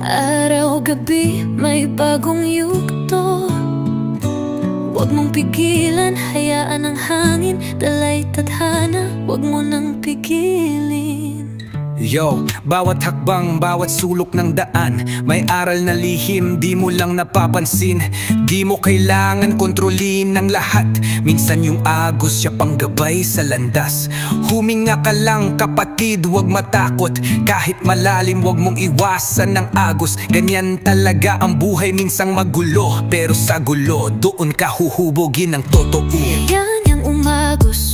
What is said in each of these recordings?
Araw-gabi may bagong yugto. Huwag mong pigilan, hayaan ang hangin Dalay tadhana, huwag mo nang pigilin Yo, bawat hakbang, bawat sulok ng daan May aral na lihim, di mo lang napapansin. Di mo kailangan kontrolin ng lahat. Minsan yung agos siya panggabay sa landas. Huminga ka lang kapatid, wag matakot. Kahit malalim, wag mong iwasan ng agos. Ganyan talaga ang buhay, minsang magulo. Pero sa gulo, doon ka huhubogin ng totoo. Yan yung umagos,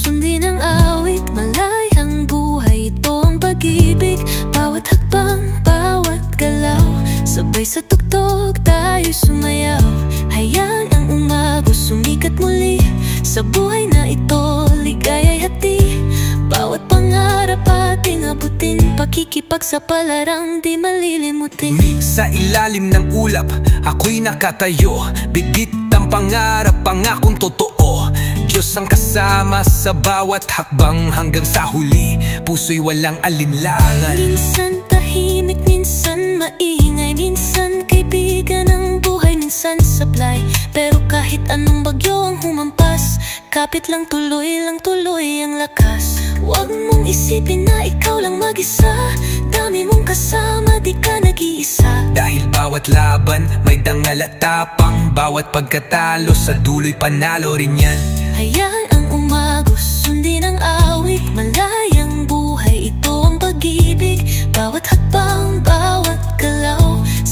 Sabay sa tugtog, tayo sumayaw. Hayaan ang umagos, sumikat muli. Sa buhay na ito, ligaya'y hati. Bawat pangarap ating abutin. Pakikipagsapalaran, di malilimutin. Sa ilalim ng ulap, ako'y nakatayo. Bigit ang pangarap, pangakong totoo. Diyos ang kasama sa bawat hakbang. Hanggang sa huli, puso'y walang alinlangan. Minsan tahimik, minsan maingay Minsan kaibigan ang buhay, minsan sablay Pero kahit anong bagyo ang humampas Kapit lang tuloy lang tuloy ang lakas. Huwag mong isipin na ikaw lang mag-isa. Dami mong kasama, di ka nag-iisa. Dahil bawat laban, may dangal at tapang. Bawat pagkatalo, sa dulo'y panalo rin yan. Hayaan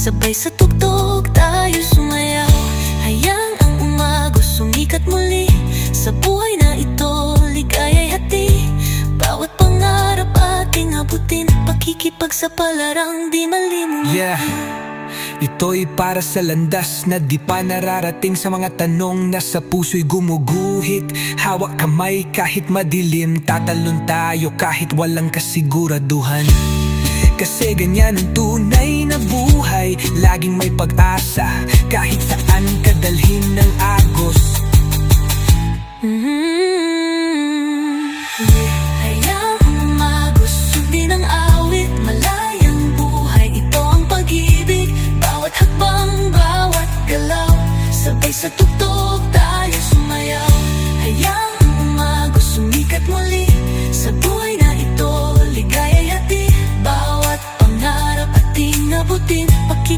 Sabay sa tugtog, tayo sumayaw Hayaan ang umagos, sumikat muli. Sa buhay na ito, ligaya'y hati. Bawat pangarap ating abutin Pakikipagsapalaran, di malimutin Yeah. Ito'y para sa landas na di pa nararating. Sa mga tanong na sa puso'y gumuguhit Hawak kamay kahit madilim, tatalon tayo kahit walang kasiguraduhan Kasi ganyan ang tunay na buhay, laging may pag-asa Kahit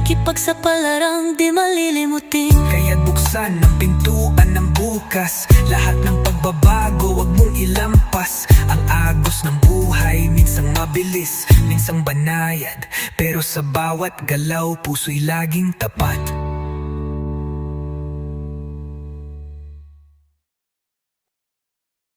Pakikipagsapalaran, di malilimutin. Kaya't buksan ang pintuan ng bukas. Lahat ng pagbabago, wag mong ilampas. Ang agos ng buhay, minsang mabilis Minsang banayad. Pero sa bawat galaw, puso'y laging tapat